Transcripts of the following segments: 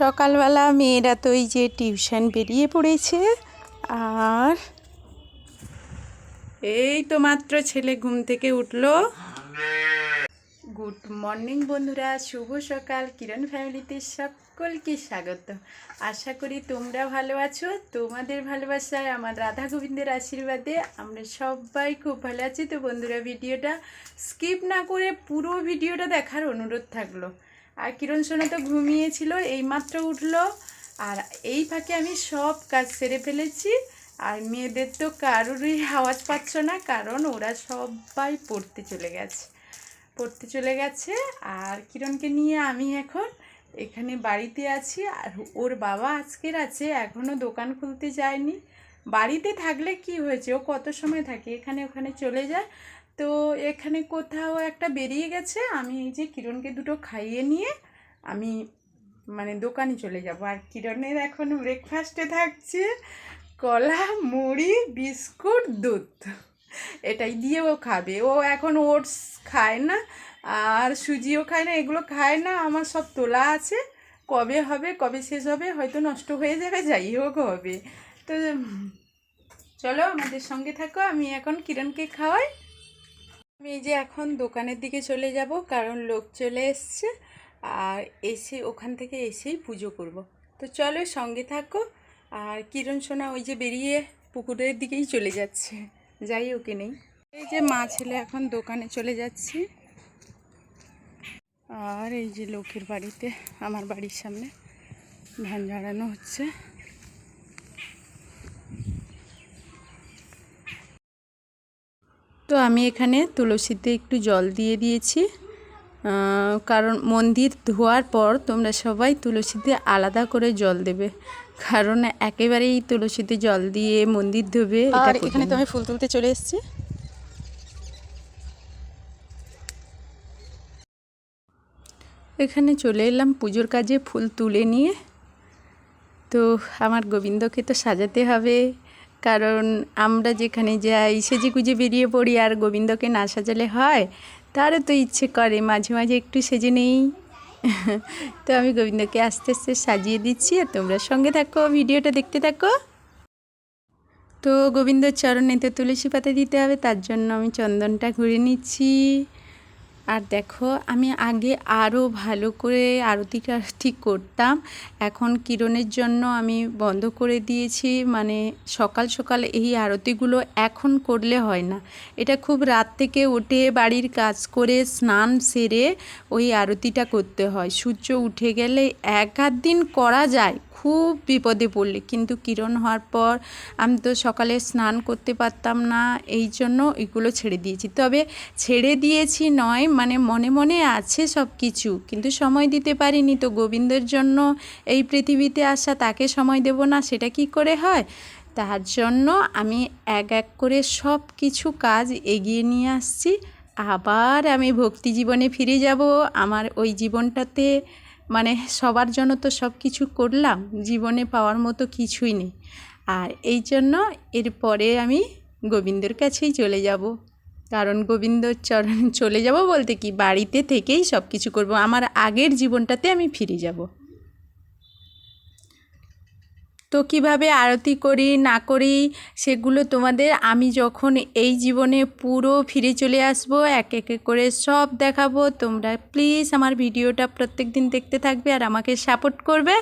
সকালবেলা মেয়েরা তো এই যে টিউশন বেরিয়ে পড়েছে, আর এই তো মাত্র ছেলে ঘুম থেকে উঠল। গুড মর্নিং বন্ধুরা, শুভ সকাল। কিরণ ফ্যামিলিতে সকলকে স্বাগত। আশা করি তোমরা ভালো আছো। তোমাদের ভালোবাসায়, আমার রাধা গোবিন্দের আশীর্বাদে আমরা সবাই খুব ভালো আছি। তো বন্ধুরা, ভিডিওটা স্কিপ না করে পুরো ভিডিওটা দেখার অনুরোধ থাকল। আর কিরণ সোনা তো ঘুমিয়েছিল, এইমাত্র উঠল। আর এই ফাঁকে আমি সব কাজ সেরে ফেলেছি। আর মেয়েদের তো কারোরই আওয়াজ পাচ্ছ না, কারণ ওরা সবাই পড়তে চলে গেছে। পড়তে চলে গেছে। আর কিরণকে নিয়ে আমি এখন এখানে বাড়িতে আছি। আর ওর বাবা আজকের আছে এখনও দোকান খুলতে যায়নি। বাড়িতে থাকলে কি হয়েছে? ও কত সময় থাকে? এখানে ওখানে চলে যায়। তো এখানে কোথাও একটা বেরিয়ে গেছে। আমি এই যে কিরণকে দুটো খাইয়ে নিয়ে আমি মানে দোকানে চলে যাব। আর কিরণের এখন ব্রেকফাস্টে থাকছে কলা, মুড়ি, বিস্কুট, দুধ। এটাই দিয়ে ও খাবে। ও এখন ওটস খায় না আর সুজিও খায় না, এগুলো খায় না। আমার সব তোলা আছে। কবে হবে, কবে শেষ হবে, হয়তো নষ্ট হয়ে যাবে, যাই হোক হবে। তো চলো আমাদের সঙ্গে থাকো। আমি এখন কিরণকে খাওয়াই। আমি এই যে এখন দোকানের দিকে চলে যাব, কারণ লোক চলে এসছে। আর এসে ওখান থেকে এসেই পুজো করব। তো চলো সঙ্গে থাকো। আর কিরণ সোনা ওই যে বেরিয়ে পুকুরের দিকেই চলে যাচ্ছে। যাই ওকে নেই। এই যে মা ছেলে এখন দোকানে চলে যাচ্ছি। আর এই যে লোকের বাড়িতে, আমার বাড়ির সামনে ধান ঝাড়ানো হচ্ছে। আমি এখানে তুলসীতে একটু জল দিয়ে দিয়েছি। কারণ মন্দির ধোয়ার পর তোমরা সবাই তুলসীতে আলাদা করে জল দেবে। কারণ একেবারেই তুলসীতে জল দিয়ে মন্দির ধোবে আর এখানে তো আমি ফুল তুলতে চলে এসেছি। এখানে চলে এলাম পুজোর কাজে ফুল তুলে নিয়ে। তো আমার গোবিন্দকে তো সাজাতে হবে। কারণ আমরা যেখানে যাই সেজে গুজে বেরিয়ে পড়ি আর গোবিন্দকে না সাজালে হয়, তারও তো ইচ্ছে করে মাঝে মাঝে একটু সেজে নেই। তো আমি গোবিন্দকে আস্তে আস্তে সাজিয়ে দিচ্ছি আর তোমরা সঙ্গে থাকো, ভিডিওটা দেখতে থাকো। তো গোবিন্দর চরণে তো তুলসী পাতা দিতে হবে, তার জন্য আমি চন্দনটা ঘুরে নিচ্ছি। আর দেখো, আমি আগে আরও ভালো করে আরতিটা ঠিক করতাম। এখন কিরণের জন্য আমি বন্ধ করে দিয়েছি। মানে সকাল সকাল এই আরতিগুলো এখন করলে হয় না। এটা খুব রাত থেকে উঠে বাড়ির কাজ করে স্নান সেরে ওই আরতিটা করতে হয়। সূর্য উঠে গেলে এক আধ দিন করা যায়। খুব বিপদে পড়লে। কিন্তু কিরণ হওয়ার পর আমি তো সকালে স্নান করতে পারতাম না, এই জন্য এগুলো ছেড়ে দিয়েছি। তবে ছেড়ে দিয়েছি নয় মানে মনে মনে আছে সব কিছু কিন্তু সময় দিতে পারিনি তো গোবিন্দের জন্য এই পৃথিবীতে আসা, তাকে সময় দেব না, সেটা কি করে হয়? তার জন্য আমি এক এক করে সব কিছু কাজ এগিয়ে নিয়ে আসছি। আবার আমি ভক্তি জীবনে ফিরে যাব। আমার ওই জীবনটাতে মানে সবার জন্য তো সব কিছু করলাম, জীবনে পাওয়ার মতো কিছুই নেই। আর এই জন্য এরপরে আমি গোবিন্দর কাছেই চলে যাব। কারণ গোবিন্দর চরণ চলে যাব বলতে কি, বাড়িতে থেকেই সব কিছু করব। আমার আগের জীবনটাতে আমি ফিরে যাব। তো কীভাবে আরতি করি, না করি, সেগুলো তোমাদের আমি যখন এই জীবনে পুরো ফিরে চলে আসব, এক এক করে সব দেখাবো। তোমরা প্লিজ আমার ভিডিওটা প্রত্যেক দিন দেখতে থাকবে আর আমাকে সাপোর্ট করবে।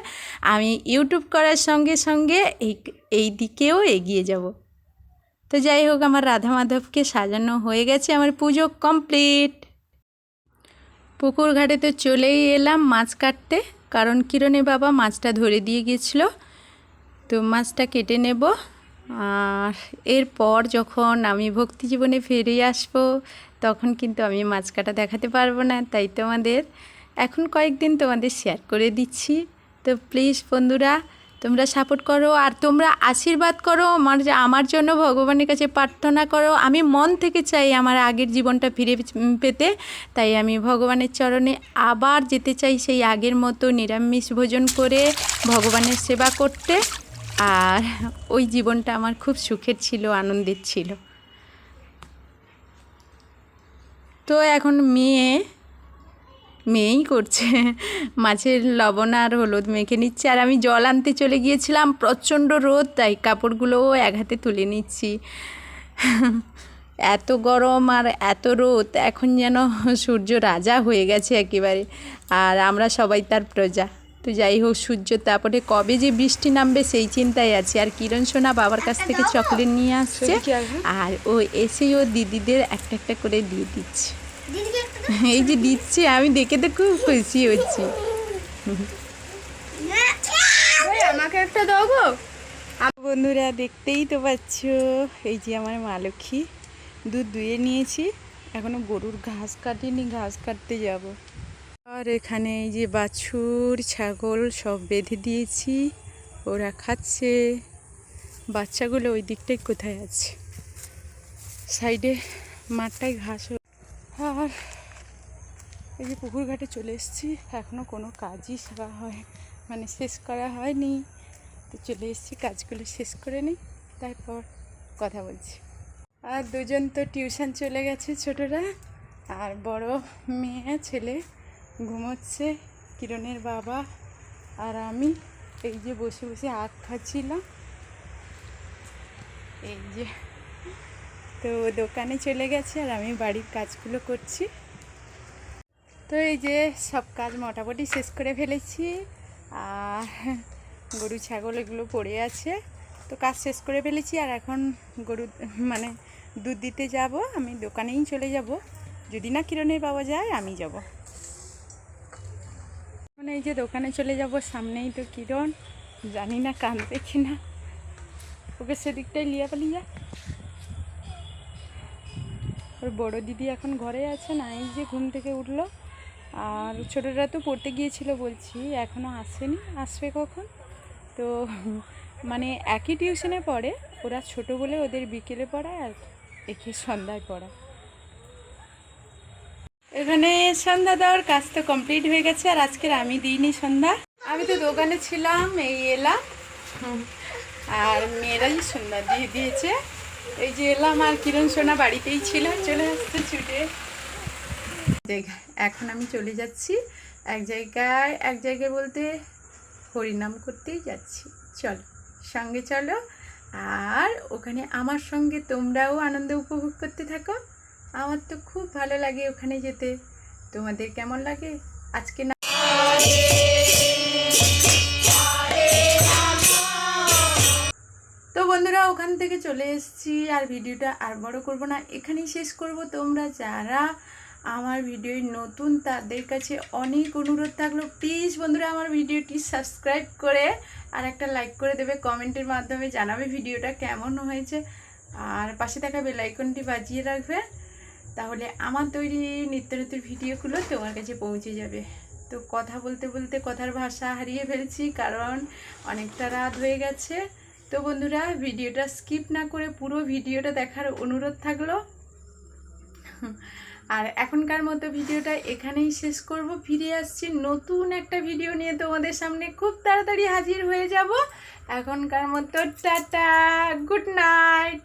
আমি ইউটিউব করার সঙ্গে সঙ্গে এই এই দিকেও এগিয়ে যাব। তো যাই হোক, আমার রাধা মাধবকে সাজানো হয়ে গেছে আমার পুজো কমপ্লিট পুকুর ঘাটে তো চলেই এলাম মাছ কাটতে, কারণ কিরণে বাবা মাছটা ধরে দিয়ে গিয়েছিল তো মাছটা কেটে নেব। আর এরপর যখন আমি ভক্তি জীবনে ফিরে আসব, তখন কিন্তু আমি মাছ কাটা দেখাতে পারব না, তাই তোমাদের এখন কয়েকদিন তোমাদের শেয়ার করে দিচ্ছি। তো প্লিজ বন্ধুরা, তোমরা সাপোর্ট করো আর তোমরা আশীর্বাদ করো, আমার আমার জন্য ভগবানের কাছে প্রার্থনা করো। আমি মন থেকে চাই আমার আগের জীবনটা ফিরে পেতে। তাই আমি ভগবানের চরণে আবার যেতে চাই সেই আগের মতো নিরামিষ ভোজন করে, ভগবানের সেবা করতে। আর ওই জীবনটা আমার খুব সুখের ছিল আনন্দের ছিল। তো এখন মেয়ে, মেয়েই করছে। মাছের লবণ আর হলুদ মেখে নিচ্ছে। আর আমি জল আনতে চলে গিয়েছিলাম, প্রচণ্ড রোদ, তাই কাপড়গুলোও এক হাতে তুলে নিচ্ছি। এত গরম আর এত রোদ, এখন যেন সূর্য রাজা হয়ে গেছে একেবারে। আর আমরা সবাই তার প্রজা। তো যাই হোক সূর্য তারপরে কবে যে বৃষ্টি নামবে সেই চিন্তায় আছে। আর কিরণ সোনা বাবার কাছ থেকে চকলেট নিয়ে আসছে? আর ও এসেই ও দিদিদের একটা একটা করে দিয়ে দিচ্ছে। এই যে দিচ্ছে আমি দেখে তো খুব খুশি হচ্ছি আমাকে একটা দাও গো। বন্ধুরা দেখতেই তো পাচ্ছ এই যে আমার মা লক্ষ্মী। দুধ দুয়ে নিয়েছি। এখনও গরুর ঘাস কাটিনি ঘাস কাটতে যাব। আর এখানে এই যে বাছুর, ছাগল সব বেঁধে দিয়েছি। ওরা খাচ্ছে। বাচ্চাগুলো ওই দিকটাই কোথায় আছে? সাইডে মাঠটায় ঘাস আর এই যে পুকুর ঘাটে চলে এসেছি। এখনও কোনো কাজই সেরা হয় মানে শেষ করা হয়নি। তো চলে এসেছি, কাজগুলো শেষ করে নিই, তারপর কথা বলছি। আর দুজন তো টিউশন চলে গেছে ছোটরা। আর বড় মেয়ে, ছেলে। ঘুমোচ্ছে, কিরণের বাবা আর আমি। এই যে বসে বসে আখ খাচ্ছিলাম। এই যে। তো দোকানে চলে গেছে আর আমি বাড়ির কাজগুলো করছি। তো এই যে সব কাজ মোটামুটি শেষ করে ফেলেছি। আর গরু, ছাগল এগুলো পড়ে আছে। তো কাজ শেষ করে ফেলেছি আর এখন গরু মানে দুধ দিতে যাব। আমি দোকানেই চলে যাব। যদি না কিরণের বাবা যায়, আমি যাব। মানে এই যে দোকানে চলে যাব, সামনেই তো কিরণ। জানি না, কাঁদবে কি না। ওকে সেদিকটাই লিয়া পালিয়ে যা। ওর বড় দিদি এখন ঘরে আছে না, এই যে ঘুম থেকে উঠল। আর ছোটোরা তো পড়তে গিয়েছিল বলছি এখনও আসেনি, আসবে কখন? তো মানে একই টিউশনে পড়ে, ওরা ছোট বলে ওদের বিকেলে পড়ায় আর একে সন্ধ্যায় পড়ায়। এখানে সন্ধ্যা দেওয়ার কাজ তো কমপ্লিট হয়ে গেছে, আর আজকের আমি দিইনি সন্ধ্যা। আমি তো দোকানে ছিলাম, এই এলাম। আর মেয়েরাই সন্ধ্যা দিয়ে দিয়েছে। এই যে এলাম, আর কিরণ সোনা বাড়িতেই ছিল, চলে আসছে ছুটে। দেখ, এখন আমি চলে যাচ্ছি। এক জায়গায় এক জায়গায় বলতে হরিনাম করতেই যাচ্ছি। চলো, সঙ্গে চলো। আর ওখানে আমার সঙ্গে তোমরাও আনন্দ উপভোগ করতে থাকো। আমার তো খুব ভালো লাগে ওখানে যেতে। তোমাদের কেমন লাগে? আজকে না তো বন্ধুরা, ওখান থেকে চলে এসেছি আর ভিডিওটা আর বড় করব না, এখানেই শেষ করব। তোমরা যারা আমার ভিডিও নতুন, তাদের কাছে অনেক অনুরোধ থাকল। প্লিজ বন্ধুরা, আমার ভিডিওটি সাবস্ক্রাইব করে আর একটা লাইক করে দেবে। কমেন্টের মাধ্যমে জানাবে ভিডিওটা কেমন হয়েছে। আর পাশে থাকা বেল আইকনটি বাজিয়ে রাখবে। তাহলে আমার তৈরি নিত্য নতুন ভিডিওগুলো তোমার কাছে পৌঁছে যাবে। তো কথা বলতে বলতে কথার ভাষা হারিয়ে ফেলছি, কারণ অনেকটা রাত হয়ে গেছে। তো বন্ধুরা, ভিডিওটা স্কিপ না করে পুরো ভিডিওটা দেখার অনুরোধ থাকল। আর এখনকার মতো ভিডিওটা এখানেই শেষ করব। ফিরে আসছি নতুন একটা ভিডিও নিয়ে তোমাদের সামনে। খুব তাড়াতাড়ি হাজির হয়ে যাব। এখনকার মতো টাটা, গুড নাইট।